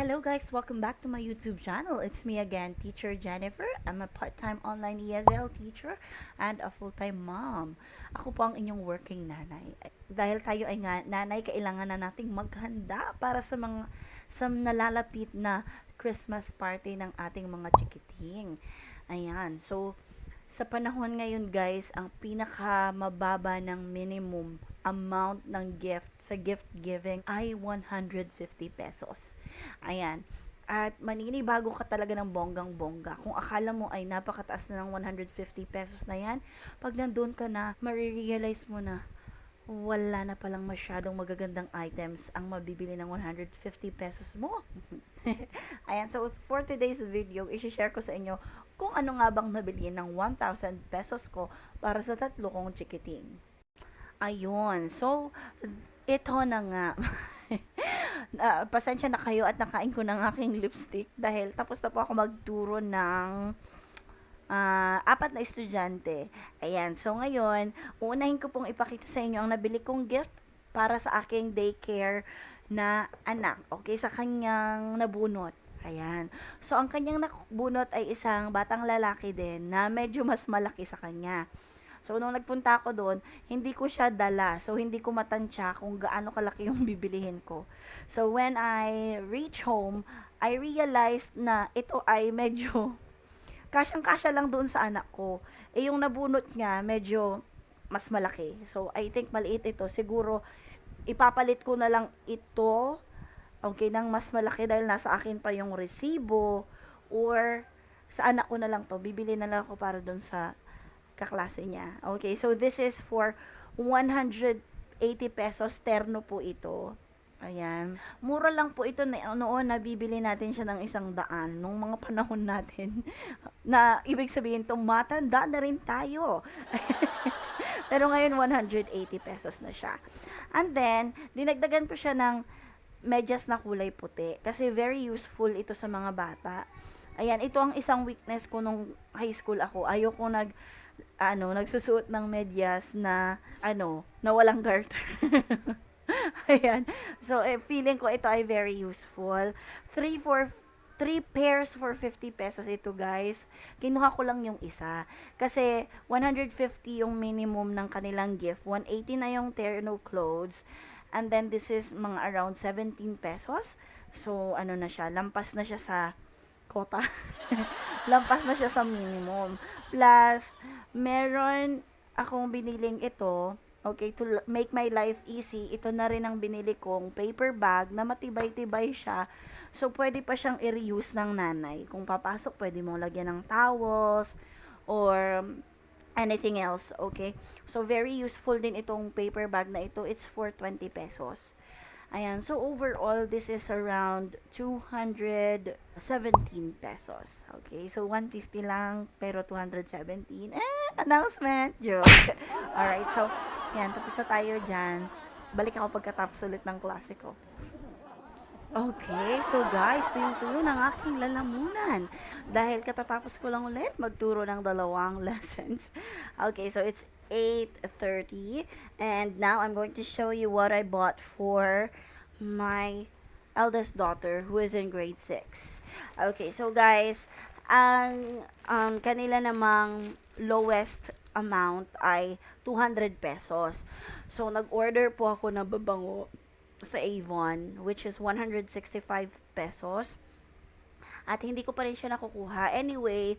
Hello guys, welcome back to my YouTube channel. It's me again, Teacher Jennifer. I'm a part-time online ESL teacher and a full-time mom. Ako po ang inyong working nanay. Dahil tayo ay nga, nanay, kailangan na nating maghanda para sa mga sa nalalapit na Christmas party ng ating mga chikiting. Ayan. So, sa panahon ngayon guys, ang pinaka mababa ng minimum amount ng gift sa gift giving ay 150 pesos. Ayan. At maninibago ka talaga ng bonggang-bongga. Kung akala mo ay napakataas na ng 150 pesos na yan, pag nandun ka na, marirealize mo na, wala na palang masyadong magagandang items ang mabibili ng 150 pesos mo. Ayan, so for today's video, isi-share ko sa inyo kung ano nga bang nabili ng 1,000 pesos ko para sa tatlo kong chikiting. Ayun, so, ito na nga. uh, pasensya na kayo at nakain ko ng aking lipstick dahil tapos na po ako magturo ng uh, apat na estudyante. Ayan, so ngayon, uunahin ko pong ipakita sa inyo ang nabili kong gift para sa aking daycare na anak. Okay, sa kanyang nabunot. Ayan. So, ang kanyang nabunot ay isang batang lalaki din na medyo mas malaki sa kanya. So, nung nagpunta ako doon, hindi ko siya dala. So, hindi ko matansya kung gaano kalaki yung bibilihin ko. So, when I reach home, I realized na ito ay medyo kasyang-kasya lang doon sa anak ko. Eh, yung nabunot niya, medyo mas malaki. So, I think maliit ito. Siguro, ipapalit ko na lang ito, okay, ng mas malaki dahil nasa akin pa yung resibo or sa anak ko na lang to. Bibili na lang ako para doon sa kaklase niya. Okay, so this is for 180 pesos terno po ito. Ayan. Mura lang po ito na noon nabibili natin siya ng isang daan nung mga panahon natin. na ibig sabihin tumatanda na rin tayo. Pero ngayon 180 pesos na siya. And then, dinagdagan ko siya ng medyas na kulay puti kasi very useful ito sa mga bata. Ayan, ito ang isang weakness ko nung high school ako. Ayoko nag ano, nagsusuot ng medyas na, ano, na walang garter. Ayan. So, eh, feeling ko ito ay very useful. 3 for 3 pairs for 50 pesos ito, guys. Kinuha ko lang yung isa. Kasi, 150 yung minimum ng kanilang gift. 180 na yung terno clothes. And then, this is mga around 17 pesos. So, ano na siya, lampas na siya sa kota. lampas na siya sa minimum. Plus, meron akong biniling ito, okay, to make my life easy, ito na rin ang binili kong paper bag na matibay-tibay siya. So, pwede pa siyang i-reuse ng nanay. Kung papasok, pwede mong lagyan ng towels or anything else, okay? So, very useful din itong paper bag na ito. It's for 20 pesos. Ayan, so overall, this is around 217 pesos. Okay, so 150 lang, pero 217. Eh, announcement! Joke! Alright, so, yan, tapos na tayo dyan. Balik ako pagkatapos ulit ng klase ko. Okay, so guys, tuyong-tuyo ng aking lalamunan. Dahil katatapos ko lang ulit magturo ng dalawang lessons. Okay, so it's 8.30 and now I'm going to show you what I bought for my eldest daughter who is in grade 6. Okay, so guys, ang um, kanila namang lowest amount ay 200 pesos. So, nag-order po ako ng babango sa Avon, which is 165 pesos. At hindi ko pa rin siya nakukuha. Anyway,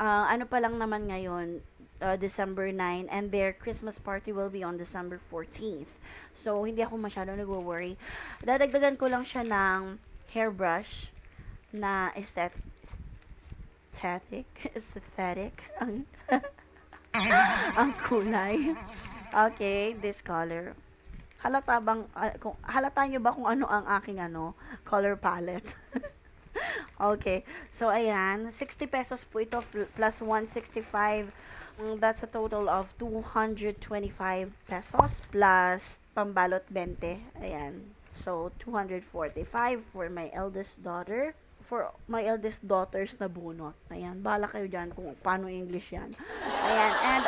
uh, ano pa lang naman ngayon, uh, December 9 and their Christmas party will be on December 14th. So, hindi ako masyado nagwo-worry. Dadagdagan ko lang siya ng hairbrush na aesthetic aesthetic aesthetic ang ang kulay. Okay, this color. Halata bang uh, kung halata niyo ba kung ano ang aking ano color palette? okay. So ayan, 60 pesos po ito plus 165 Mm, that's a total of 225 pesos plus pambalot 20. Ayan. So, 245 for my eldest daughter. For my eldest daughter's na bunot. Ayan. Bala kayo dyan kung paano English yan. Ayan. And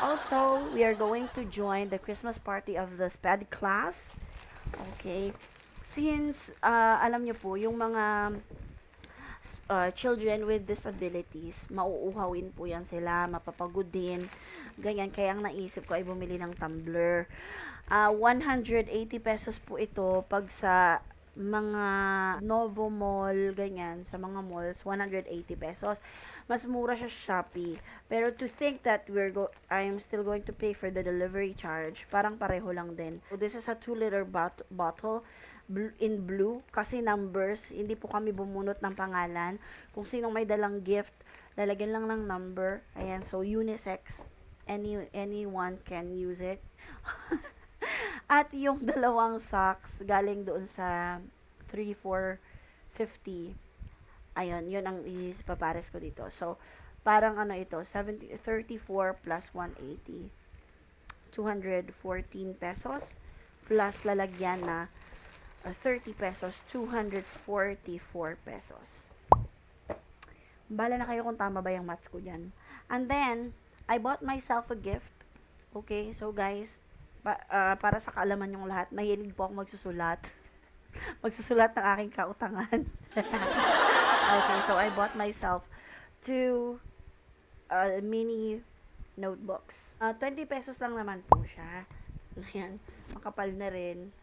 also, we are going to join the Christmas party of the SPED class. Okay. since ah, alam niyo po yung mga uh, children with disabilities, mauuhawin po yan sila, mapapagod din, ganyan. Kaya ang naisip ko ay bumili ng tumbler. Ah, 180 pesos po ito pag sa mga Novo Mall, ganyan, sa mga malls, 180 pesos. Mas mura siya sa Shopee. Pero to think that we're go I'm still going to pay for the delivery charge, parang pareho lang din. So this is a 2 liter bot- bottle in blue kasi numbers, hindi po kami bumunot ng pangalan. Kung sinong may dalang gift, lalagyan lang ng number. Ayan, so unisex. Any anyone can use it. At yung dalawang socks galing doon sa 3 4 50. Ayun, yun ang ipapares ko dito. So, parang ano ito, 70, 34 plus 180. 214 pesos plus lalagyan na uh, 30 pesos, 244 pesos. Bala na kayo kung tama ba yung maths ko dyan. And then, I bought myself a gift. Okay, so guys, pa- ah, para sa kaalaman yung lahat, mahilig po ako magsusulat. magsusulat ng aking kautangan. okay, so I bought myself two uh, mini notebooks. Ah, 20 pesos lang naman po siya. Ayan, makapal na rin.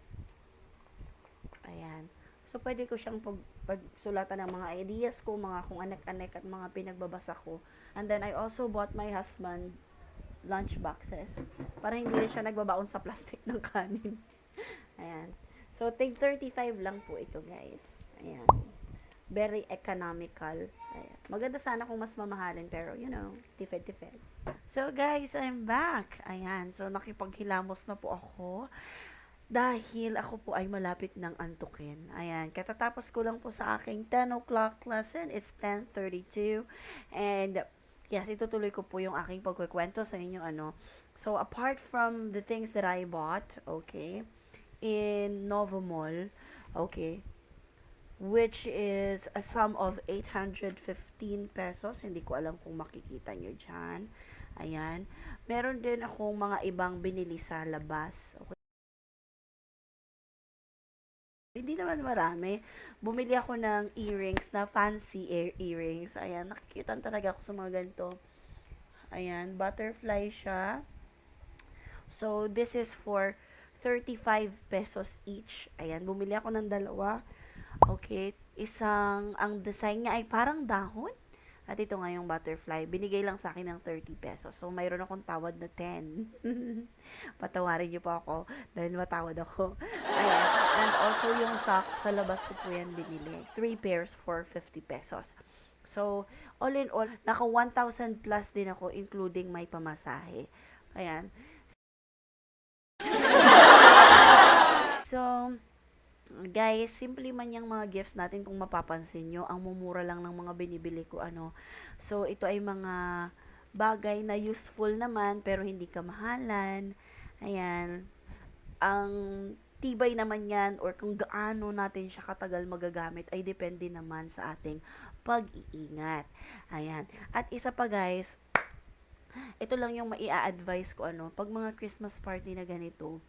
Ayan. So, pwede ko siyang pag, pagsulatan ng mga ideas ko, mga kung anek-anek at mga pinagbabasa ko. And then, I also bought my husband lunch boxes. Para hindi rin siya nagbabaon sa plastic ng kanin. Ayan. So, take 35 lang po ito, guys. Ayan. Very economical. Ayan. Maganda sana kung mas mamahalin, pero, you know, tipid-tipid. So, guys, I'm back. Ayan. So, nakipaghilamos na po ako dahil ako po ay malapit ng antukin. Ayan, katatapos ko lang po sa aking 10 o'clock lesson. It's 10.32. And, yes, itutuloy ko po yung aking pagkikwento sa inyo, ano. So, apart from the things that I bought, okay, in Novo Mall, okay, which is a sum of 815 pesos. Hindi ko alam kung makikita nyo dyan. Ayan. Meron din akong mga ibang binili sa labas. Okay. Naman marami. Bumili ako ng earrings na fancy ear earrings. Ayan, nakikitan talaga ako sa mga ganito. Ayan, butterfly siya. So, this is for 35 pesos each. Ayan, bumili ako ng dalawa. Okay, isang, ang design niya ay parang dahon. At ito nga yung butterfly. Binigay lang sa akin ng 30 pesos. So, mayroon akong tawad na 10. Patawarin niyo po ako dahil matawad ako. Ayan. And also yung socks, sa labas ko po yan binili. 3 pairs for 50 pesos. So, all in all, naka 1,000 plus din ako including may pamasahe. Ayan. So, guys, simple man yung mga gifts natin kung mapapansin nyo. Ang mumura lang ng mga binibili ko, ano. So, ito ay mga bagay na useful naman, pero hindi kamahalan. Ayan. Ang tibay naman yan, or kung gaano natin siya katagal magagamit, ay depende naman sa ating pag-iingat. Ayan. At isa pa, guys, ito lang yung maia-advise ko, ano, pag mga Christmas party na ganito,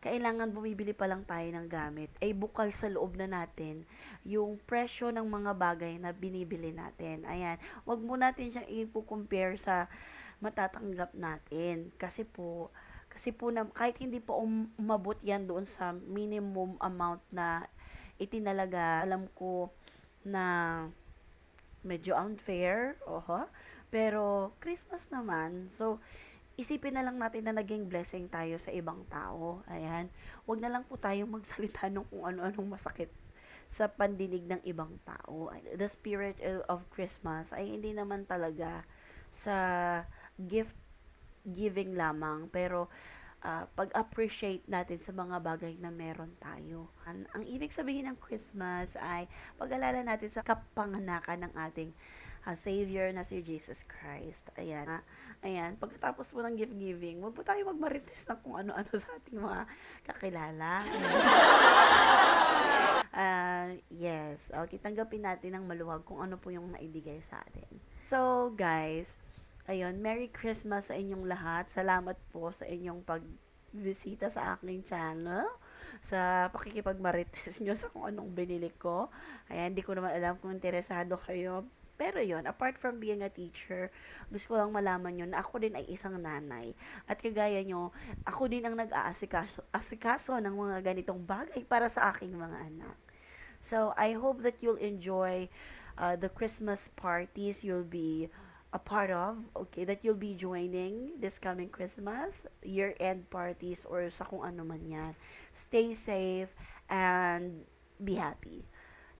kailangan bumibili pa lang tayo ng gamit, ay bukal sa loob na natin yung presyo ng mga bagay na binibili natin. Ayan, wag mo natin siyang i-compare sa matatanggap natin. Kasi po, kasi po na, kahit hindi po um- umabot yan doon sa minimum amount na itinalaga, alam ko na medyo unfair, oho, pero Christmas naman, so, isipin na lang natin na naging blessing tayo sa ibang tao. Ayan. Huwag na lang po tayong magsalita ng kung ano-anong masakit sa pandinig ng ibang tao. The spirit of Christmas ay hindi naman talaga sa gift giving lamang, pero ah, pag-appreciate natin sa mga bagay na meron tayo. Ang, ang ibig sabihin ng Christmas ay pag-alala natin sa kapanganakan ng ating ah, Savior na si Jesus Christ. Ayan. ah, Ayan, pagkatapos po ng gift giving, wag po tayo magmarites ng kung ano-ano sa ating mga kakilala. Ah, yes. Okay, tanggapin natin ng maluwag kung ano po yung naibigay sa atin. So, guys, ayun, Merry Christmas sa inyong lahat. Salamat po sa inyong pagbisita sa aking channel. sa pakikipagmarites nyo sa kung anong binili ko. Ayan, hindi ko naman alam kung interesado kayo. Pero yon apart from being a teacher, gusto ko lang malaman yun na ako din ay isang nanay. At kagaya nyo, ako din ang nag-aasikaso asikaso ng mga ganitong bagay para sa aking mga anak. So, I hope that you'll enjoy uh, the Christmas parties you'll be a part of, okay, that you'll be joining this coming Christmas, year-end parties, or sa kung ano man yan. Stay safe and be happy.